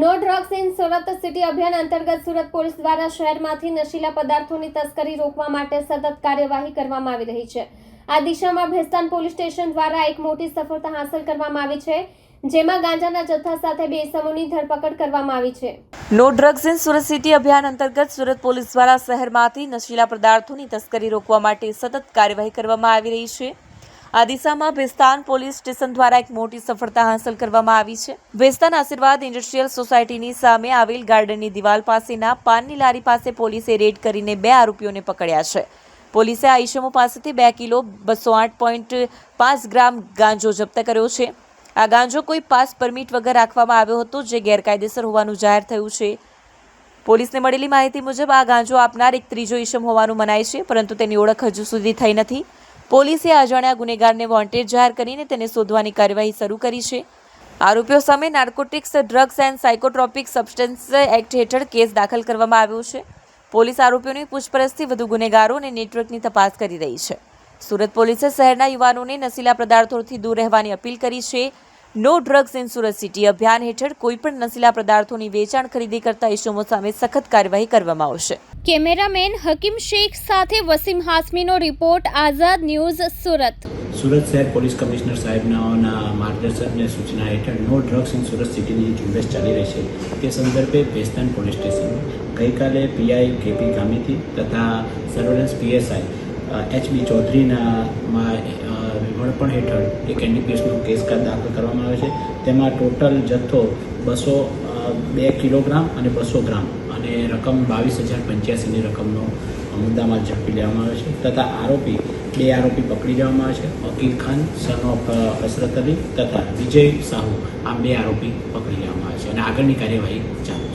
No drugs in Surat city અભિયાન અંતર્ગત Surat police દ્વારા શહેરમાંથી નશીલા પદાર્થોની તસ્કરી રોકવા માટે સતત કાર્યવાહી કરવામાં આવી રહી છે. આ દિશામાં ભેસ્તાન પોલીસ સ્ટેશન દ્વારા એક મોટી સફળતા હાંસલ કરવામાં આવી છે, જેમાં ગાંજાના જથ્થા સાથે બે સમૂહની ધરપકડ કરવામાં આવી છે. No drugs in Surat city અભિયાન અંતર્ગત સુરત પોલીસ દ્વારા શહેરમાંથી નશીલા પદાર્થોની તસ્કરી રોકવા માટે સતત કાર્યવાહી કરવામાં આવી રહી છે. આ દિશામાં ભેસ્તાન પોલીસ સ્ટેશન દ્વારા એક મોટી સફળતા હાંસલ કરવામાં આવી છે. ભેસ્તાન આશીર્વાદ ઇન્ડસ્ટ્રીયલ સોસાયટીની સામે આવેલ ગાર્ડનની દિવાલ પાસેના પાનની લારી પાસે પોલીસે રેડ કરીને બે આરોપીઓને પકડ્યા છે. પોલીસે આ ઈસમો પાસેથી બે કિલો બસો આઠ પોઈન્ટ પાંચ ગ્રામ ગાંજો જપ્ત કર્યો છે. આ ગાંજો કોઈ પાસ પરમિટ વગર રાખવામાં આવ્યો હતો, જે ગેરકાયદેસર હોવાનું જાહેર થયું છે. પોલીસને મળેલી માહિતી મુજબ આ ગાંજો આપનાર એક ત્રીજો ઈસમ હોવાનું મનાય છે, પરંતુ તેની ઓળખ હજુ સુધી થઈ નથી. પોલીસે અજાણ્યા ગુનેગારને વોન્ટેડ જાહેર કરીને તેને શોધવાની કાર્યવાહી શરૂ કરી છે. આરોપીઓ સામે narcotics, drugs and psychotropic substances act હેઠળ કેસ દાખલ કરવામાં આવ્યો છે. પોલીસ આરોપીઓની પૂછપરછથી વધુ ગુનેગારો અને નેટવર્કની તપાસ કરી રહી છે. સુરત પોલીસે શહેરના યુવાનોને નશીલા પદાર્થોથી દૂર રહેવાની અપીલ કરી છે. No drugs in Surat city અભિયાન હેઠળ કોઈપણ નશીલા પદાર્થોની વેચાણ ખરીદી કરતા ઇસમો સામે સખત કાર્યવાહી કરવામાં આવશે. કેમેરામેન હકીમ શેખ સાથે વસીમ હાસમીનો રિપોર્ટ આઝાદ ન્યૂઝ સુરત. સુરત શહેર પોલીસ કમિશનર સાહેબના માર્ગદર્શન અને સૂચના હેઠળ નો ડ્રગ્સ ઇન સુરત સિટીની ઝુંબેશ ચાલી રહી છે. તે સંદર્ભે ભેસ્તાન પોલીસ સ્ટેશન ગઈકાલે પીઆઈ કેપી ગામિતી તથા સર્વેલન્સ પીએસઆઈ એચબી ચૌધરીના માં, અ, વડપણ હેઠળ એક એનડીપીએસનો કેસ દાખલ કરવામાં આવે છે. તેમાં ટોટલ જથ્થો બસો બે કિલોગ્રામ અને બસો ગ્રામ અને રકમ બાવીસ હજાર પંચ્યાસીની રકમનો મુદ્દામાં ઝડપી લેવામાં આવે છે તથા આરોપી, બે આરોપી પકડી લેવામાં આવે છે વકીલ ખાન સન અસરત અલી તથા વિજય સાહુ આ બે આરોપી પકડી લેવામાં આવે છે અને આગળની કાર્યવાહી ચાલુ